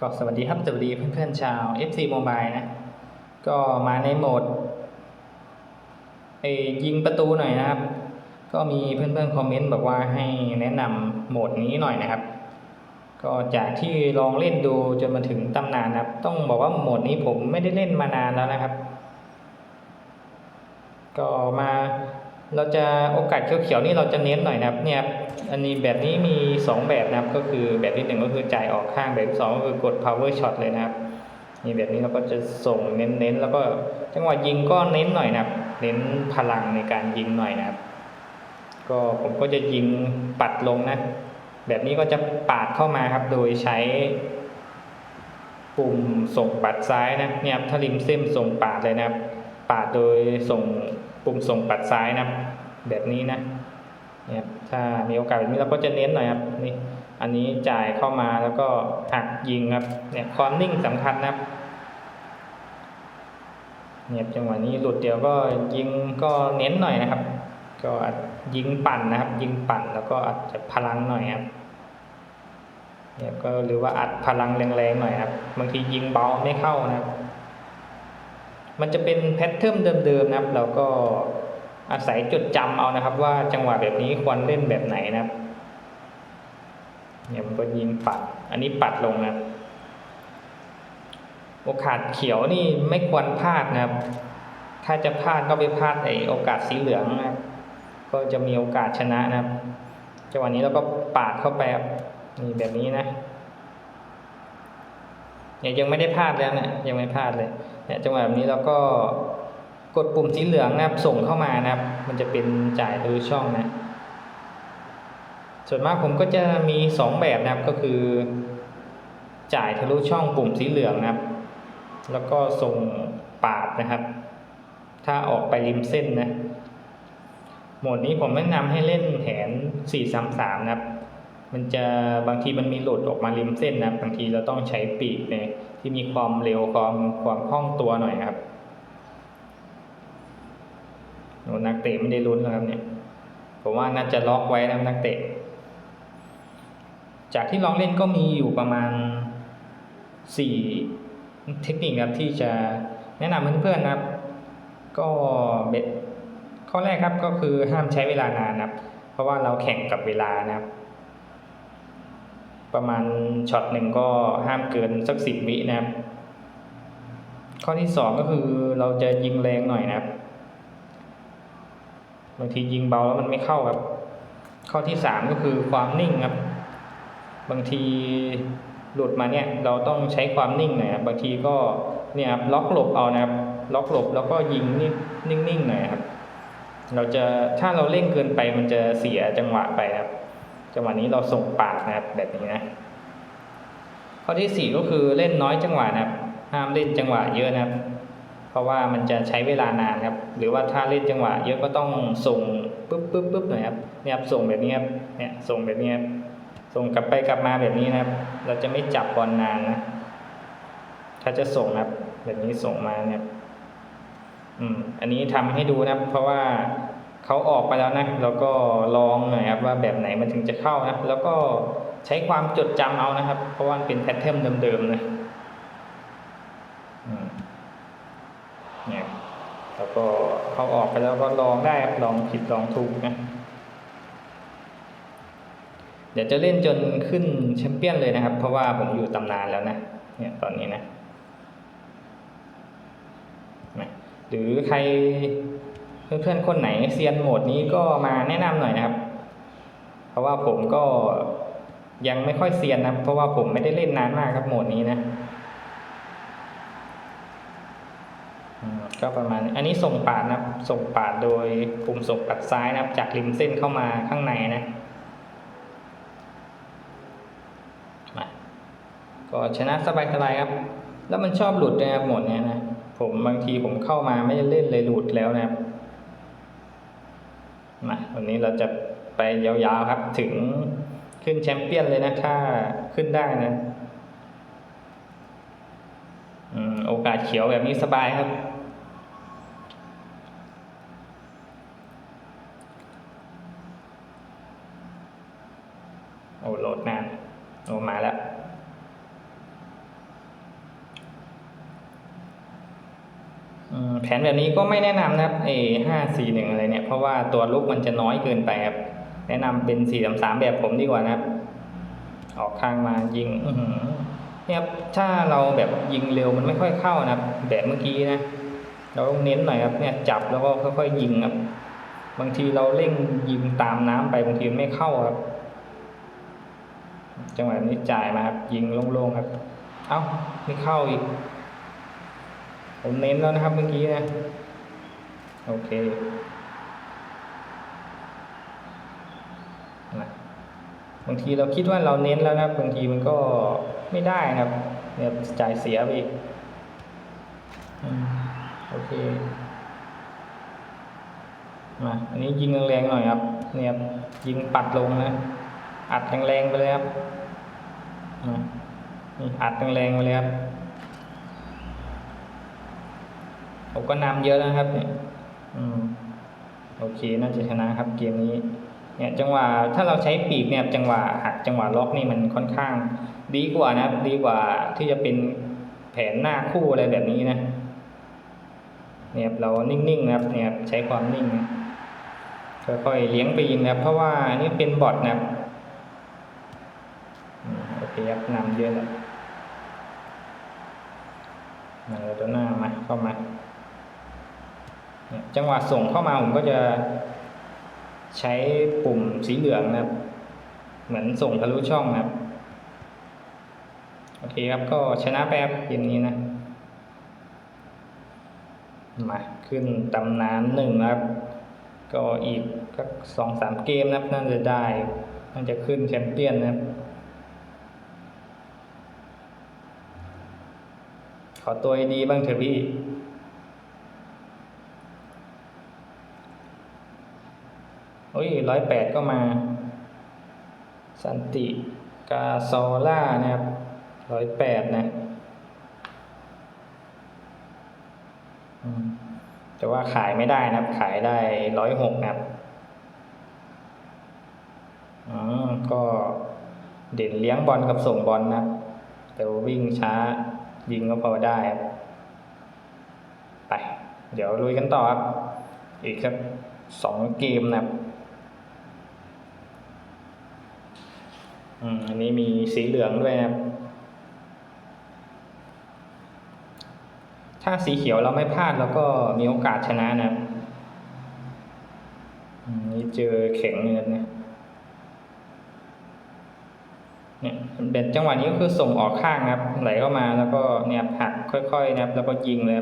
ก็สวัสดีครับสวัสดีเพื่อนๆชาว FC Mobile นะ ก็มาในโหมดเอยิงประตูหน่อยนะครับ ก็มีเพื่อนๆคอมเมนต์บอกว่าให้แนะนำโหมดนี้หน่อยนะครับ ก็จากที่ลองเล่นดูจนมาถึงตำนานนะครับ ต้องบอกว่าโหมดนี้ผมไม่ได้เล่นมานานแล้วนะครับ ก็มา เราจะโอกาสเขียวๆนี่เราจะเน้นหน่อยนะครับเนี่ยอันนี้แบบนี้มี 2 แบบนะครับก็คือแบบที่หนึ่งก็คือจ่ายออกข้างแบบที่สองก็คือกด power shot เลยนะครับนี่แบบนี้เราก็จะส่งเน้นๆแล้วก็จังหวะยิงก็เน้นหน่อยนะครับ เน้นพลังในการยิงหน่อยนะครับ ก็ผมก็จะยิงปัดลงนะ แบบนี้ก็จะปาดเข้ามาครับ โดยใช้ปุ่มส่งปัดซ้ายนะเนี่ยถ้าริมเส้นส่งปาดเลยนะครับ ปาดโดยส่ง ปุ่มส่งปัดซ้ายนะครับแบบนี้นะเนี่ยถ้ามีโอกาสแบบนี้เราก็จะเน้นหน่อยครับนี่อันนี้จ่ายเข้ามาแล้วก็หักยิงครับเนี่ยความนิ่งสำคัญนะครับเนี่ยจังหวะนี้หลุดเดียวก็ยิงก็เน้นหน่อยนะครับ ก็อาจยิงปั่นนะครับ ยิงปั่นแล้วก็อาจจะพลังหน่อยครับเนี่ยก็หรือว่าอัดพลังแรงๆหน่อยครับบางทียิงเบาไม่เข้านะครับ มันจะเป็นแพทเทิร์นเดิมๆนะครับ เราก็อาศัยจดจำเอานะครับ ว่าจังหวะแบบนี้ควรเล่นแบบไหนนะครับเนี่ยมันก็ยิงปัด อันนี้ปัดลงนะโอกาสเขียวนี่ไม่ควรพลาดนะครับ ถ้าจะพลาดก็ไปพลาดไอโอกาสสีเหลืองนะครับ ก็จะมีโอกาสชนะนะครับจังหวะนี้เราก็ปาดเข้าไปรนี่แบบนี้นะ เนี่ยยังไม่ได้พลาดแล้วเนะยังไม่พลาดเลยเนี่ยจังหวะแบบนี้เราก็กดปุ่มสีเหลืองนะครับส่งเข้ามานะครับ มันจะเป็นจ่ายทะลุช่องนะ ส่วนมากผมก็จะมีสองแบบนะครับก็คือ จ่ายทะลุช่องปุ่มสีเหลืองนะครับ แล้วก็ส่งปาดนะครับ ถ้าออกไปริมเส้นนะโหมดนี้ผมแนะนำให้เล่นแผน 433 นะครับ มันจะบางทีมันมีหลุดออกมาริมเส้นนะบางทีเราต้องใช้ปีกเนี่ยที่มีความเร็วความความคล่องตัวหน่อยนะครับโหนักเตะไม่ได้ลุ้นแล้วครับเนี่ยผมว่าน่าจะล็อกไว้นะนักเตะ จากที่ลองเล่นก็มีอยู่ประมาณ 4 เทคนิคครับที่จะแนะนำเพื่อนๆนะครับ ก็เบ็ดข้อแรกครับก็คือห้ามใช้เวลานานนะครับ เพราะว่าเราแข่งกับเวลานะครับ ประมาณช็อตหนึ่งก็ห้ามเกินสักสิบวินะครับ ข้อที่สองก็คือเราจะยิงแรงหน่อยนะครับบางทียิงเบาแล้วมันไม่เข้าครับ ข้อที่สามก็คือความนิ่งครับ บางทีหลุดมาเนี่ยเราต้องใช้ความนิ่งหน่อยครับบางทีก็เนี่ยครับล็อกหลบเอานะครับ ล็อกหลบแล้วก็ยิงนิ่นิ่งๆหน่อยครับ เราจะถ้าเราเร่งเกินไปมันจะเสียจังหวะไปครับ จังหวะนี้เราส่งปากนะครับแบบนี้นะข้อที่สี่ก็คือเล่นน้อยจังหวะนะครับ ห้ามเล่นจังหวะเยอะนะครับ เพราะว่ามันจะใช้เวลานานครับ หรือว่าถ้าเล่นจังหวะ เยอะก็ต้องส่งปุ๊บปุ๊บปุ๊บหน่อยครับเนี่ยส่งแบบนี้ครับเนี่ยส่งแบบนี้ครับส่งกลับไปกลับมาแบบนี้นะครับ เราจะไม่จับบอลนานนะ ถ้าจะส่งนะครับ แบบนี้ส่งมาเนี่ยอืมอันนี้ทำให้ดูนะครับ เพราะว่า เขาออกไปแล้วนะแล้วก็ลองหน่อยครับว่าแบบไหนมันถึงจะเข้านะแล้วก็ใช้ความจดจำเอานะครับ เพราะว่าเป็นแพทเทิร์นเดิมๆนะอืมเนี่ยแล้วก็เขาออกไปแล้วก็ลองได้ครับลองผิดลองถูกนะเดี๋ยวจะเล่นจนขึ้นแชมเปี้ยนเลยนะครับ เพราะว่าผมอยู่ตำนานแล้วนะเนี่ยตอนนี้นะนะหรือใคร เพื่อนๆคนไหนเซียนโหมดนี้ก็มาแนะนำหน่อยนะครับ เพราะว่าผมก็ยังไม่ค่อยเซียนนะเพราะว่าผมไม่ได้เล่นนานมากครับโหมดนี้นะก็ประมาณอันนี้ส่งปาดนะครับส่งปาดโดยปุ่มส่งปัดซ้ายนะครับ จากริมเส้นเข้ามาข้างในนะมาก็ชนะสบายๆครับ แล้วมันชอบหลุดนะครับโหมดเนี้ยนะผมบางทีผมเข้ามาไม่ได้เล่นเลยหลุดแล้วนะครับ มาวันนี้เราจะไปยาวๆครับถึงขึ้นแชมเปี้ยนเลยนะถ้าขึ้นได้นะอโอกาสเขียวแบบนี้สบายครับ โอ้โหลดนานโอ้มาแล้ว อืม แผนแบบนี้ก็ไม่แนะนำนะครับเอห้าสี่หนึ่งอะไรเนี่ย เพราะว่าตัวลุกมันจะน้อยเกินไปครับ แนะนำเป็นสี่สามสามแบบผมดีกว่านะครับ ออกข้างมายิงอืเนี่ยครับถ้าเราแบบยิงเร็วมันไม่ค่อยเข้านะครับ แบบเมื่อกี้นะ เราต้องเน้นหน่อยครับเนี่ยจับแล้วก็ค่อยๆยิงครับ บางทีเราเร่งยิงตามน้ำไปบางทีมันไม่เข้าครับ จังหวะนี้จ่ายมาครับยิงโล่งๆครับ เอ้าไม่เข้าอีก ผมเน้นแล้วนะครับเมื่อกี้นะ โอเคบางทีเราคิดว่าเราเน้นแล้วนะบางทีมันก็ไม่ได้นะครับเนี่ยจ่ายเสียไปอีกโอเคมาอันนี้ยิงแรงๆหน่อยครับ เนี่ยยิงปัดลงนะ อัดแรงๆไปเลยครับนี่อัดแรงๆไปเลยครับ ผมก็นำเยอะแล้วนะครับ เนี่ย อืม โอเค น่าจะชนะครับ เกมนี้ เนี่ย จังหวะ ถ้าเราใช้ปีกเนี่ย จังหวะหักจังหวะล็อกนี่มันค่อนข้าง ดีกว่านะครับ ดีกว่าที่จะเป็นแผนหน้าคู่อะไรแบบนี้นะ เนี่ยเรานิ่งๆนะครับ เนี่ยใช้ความนิ่งนะค่อยๆเลี้ยงไปยิงนะครับ เพราะว่านี่เป็นบอทนะครับอืมโอเคครับนำเยอะแล้วมาเลยตัวหน้ามาเข้ามา จังหวะส่งเข้ามาผมก็จะใช้ปุ่มสีเหลืองนะครับ เหมือนส่งทะลุช่องนะครับ โอเคครับก็ชนะไปครับเกมนี้นะ มาขึ้นตำนานหนึ่งนะครับ ก็อีกสักสองสามเกมนะครับน่าจะได้น่าจะขึ้นแชมเปี้ยนนะครับขอตัวดีบ้างเถอะพี่ โอ้ยร้อยแปดก็มา สันติกาโซล่านะครับร้อยแปดนะแต่ว่าขายไม่ได้นะครับ ขายได้ร้อยหกนะครับอืมก็เด่นเลี้ยงบอลกับส่งบอลนะครับแต่ว่าวิ่งช้ายิงก็พอได้ครับไป เดี๋ยวลุยกันต่อครับ อีกสักสองเกมนะครับ อันนี้มีสีเหลืองด้วยนะครับ ถ้าสีเขียวเราไม่พลาดเราก็มีโอกาสชนะนะครับอืมนี่เจอแข็งเลยนะเนี่ยเป็นจังหวะนี้ก็คือส่งออกข้างครับ ไหลเข้ามาแล้วก็เนี่ยหักค่อยๆนะครับ แล้วก็ยิงเลย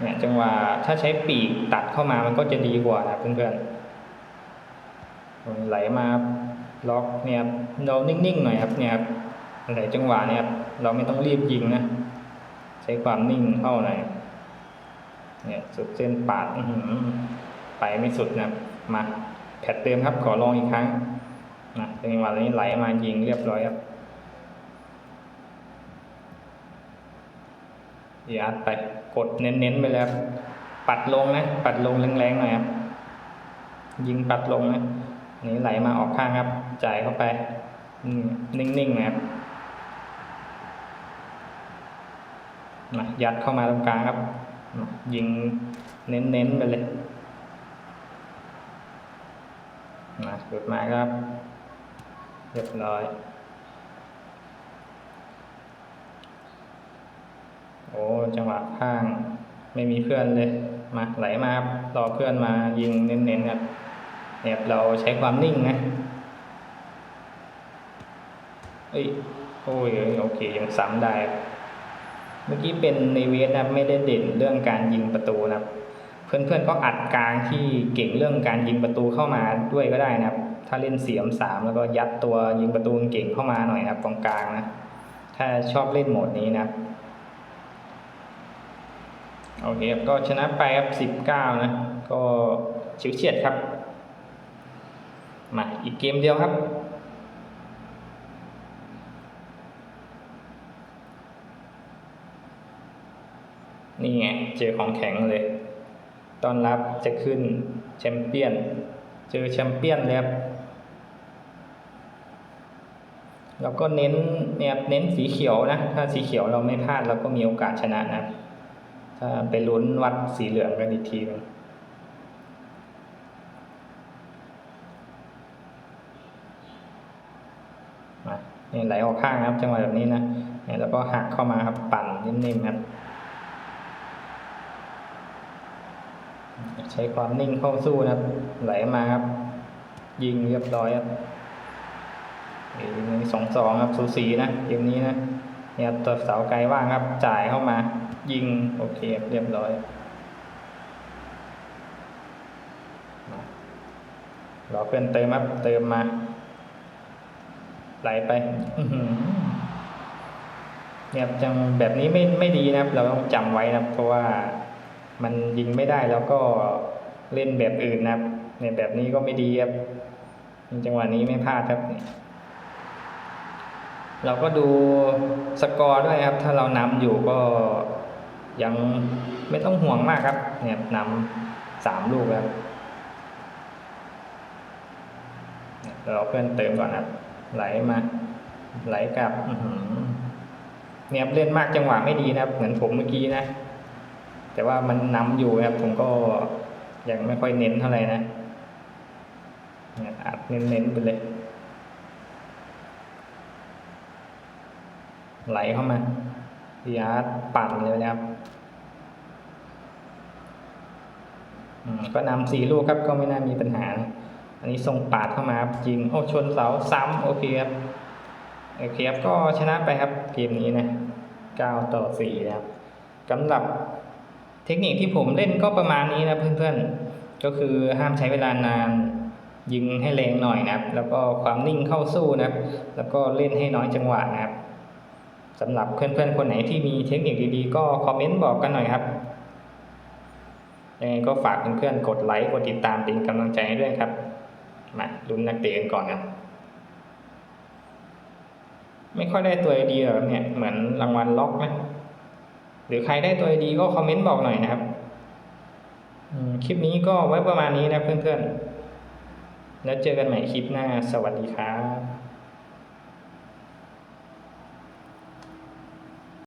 เนี่ยจังหวะถ้าใช้ปีกตัดเข้ามามันก็จะดีกว่านะเพื่อนๆไหลมาครับ ล็อกเนี่ยครับเรานิ่งๆหน่อยครับเนี่ยครับไหลจังหวะเนี่ยครับเราไม่ต้องรีบยิงนะ ใช้ความนิ่งเข้าหน่อยเนี่ยสุดเส้นปาดไปไม่สุดนะมาแพทเติมครับขอลองอีกครั้งนะจังหวะนี้ไหลมายิงเรียบร้อยครับยัดไปกดเน้นๆไปเลยครับปัดลงนะ ปัดลงแรงๆหน่อยครับยิงปัดลงนะ นี้ไหลมาออกข้างครับ จ่ายเข้าไป นิ่งๆนะครับนะยัดเข้ามาตรงกลางครับ ยิงเน้นๆไปเลยนะหลุดมาครับ เรียบร้อย โอ้จังหวะข้าง ไม่มีเพื่อนเลย มาไหลมาครับรอเพื่อนมายิงเน้นๆครับ เนี่ยเราใช้ความนิ่งนะเอ้ยโอ้ยโอเคยังซ้ำได้ เมื่อกี้เป็นในเวสนะไม่ได้เด่นเรื่องการยิงประตูนะครับ เพื่อนๆก็อัดกลางที่เก่งเรื่องการยิงประตูเข้ามาด้วยก็ได้นะครับ ถ้าเล่นเสียมสามแล้วก็ยัดตัวยิงประตูเก่งเข้ามาหน่อยนะครับตรงกลางนะ ถ้าชอบเล่นโหมดนี้นะครับโอเคก็ชนะไปครับสิบเก้านะ ก็ชิวเฉียดครับ มาอีกเกมเดียวครับ นี่ไง เจอของแข็งเลย ตอนรับจะขึ้นแชมเปี้ยน เจอแชมเปี้ยนเลยครับเราก็เน้นเนี่ยเน้นสีเขียวนะ ถ้าสีเขียวเราไม่พลาดเราก็มีโอกาสชนะนะ ถ้าไปลุ้นวัดสีเหลืองกันอีกทีนึงมา นี่ไหลออกข้างครับ จังหวะแบบนี้นะเนี่ยแล้วก็หักเข้ามาครับปั่นนิ่มๆครับใช้ความนิ่งเข้าสู้นะครับ ไหลมาครับ ยิงเรียบร้อยครับเอ้ยสองสองครับสูสีนะเกมนี้นะเนี่ยตัวเสาไกลว่างครับ จ่ายเข้ามา ยิงโอเคเรียบร้อย รอเพื่อนเติมครับเติมมา ไหลไปเนี่ยจังแบบนี้ไม่ไม่ดีนะครับ เราต้องจำไว้นะครับ เพราะว่ามันยิงไม่ได้แล้วก็เล่นแบบอื่นนะครับเนี่ยแบบนี้ก็ไม่ดีครับจังหวะนี้ไม่พลาดครับ เราก็ดูสกอร์ด้วยครับ ถ้าเรานำอยู่ก็ยังไม่ต้องห่วงมากครับ เนี่ยนำสามลูกแล้วเนี่ยเราเพื่อนเติมก่อนครับ ไหลมา ไหลกลับเนี่ยเล่นมากจังหวะไม่ดีนะครับ เหมือนผมเมื่อกี้นะ แต่ว่ามันนำอยู่นะครับ ผมก็ยังไม่ค่อยเน้นเท่าไหร่นะเนี่ยอัดเน้นๆไปเลย ไหลเข้ามาพีอาร์ปั่นเลยนะครับก็นำสี่ลูกครับก็ไม่น่ามีปัญหานะ อันนี้ส่งปาดเข้ามาครับยิงโอ้ชนเสาซ้ำโอเคครับโอเคครับก็ชนะไปครับเกมนี้นะเก้าต่อสี่นะครับสำหรับเทคนิคที่ผมเล่นก็ประมาณนี้นะเพื่อนๆ ก็คือห้ามใช้เวลานาน ยิงให้แรงหน่อยนะครับ แล้วก็ความนิ่งเข้าสู้นะครับ แล้วก็เล่นให้น้อยจังหวะนะครับสำหรับเพื่อนๆ คนไหนที่มีเทคนิคดีๆ ก็คอมเมนต์บอกกันหน่อยครับยังไงก็ฝากเพื่อนๆ กดไลค์ กดติดตามเป็นกำลังใจให้ด้วยครับ มาลุ้นนักเตะกันก่อนครับ ไม่ค่อยได้ตัวดีหรอกเนี่ย เหมือนรางวัลล็อกนะหรือใครได้ตัวดีก็คอมเมนต์บอกหน่อยนะครับคลิปนี้ก็ไว้ประมาณนี้นะเพื่อนๆ แล้วเจอกันใหม่คลิปหน้า สวัสดีครับ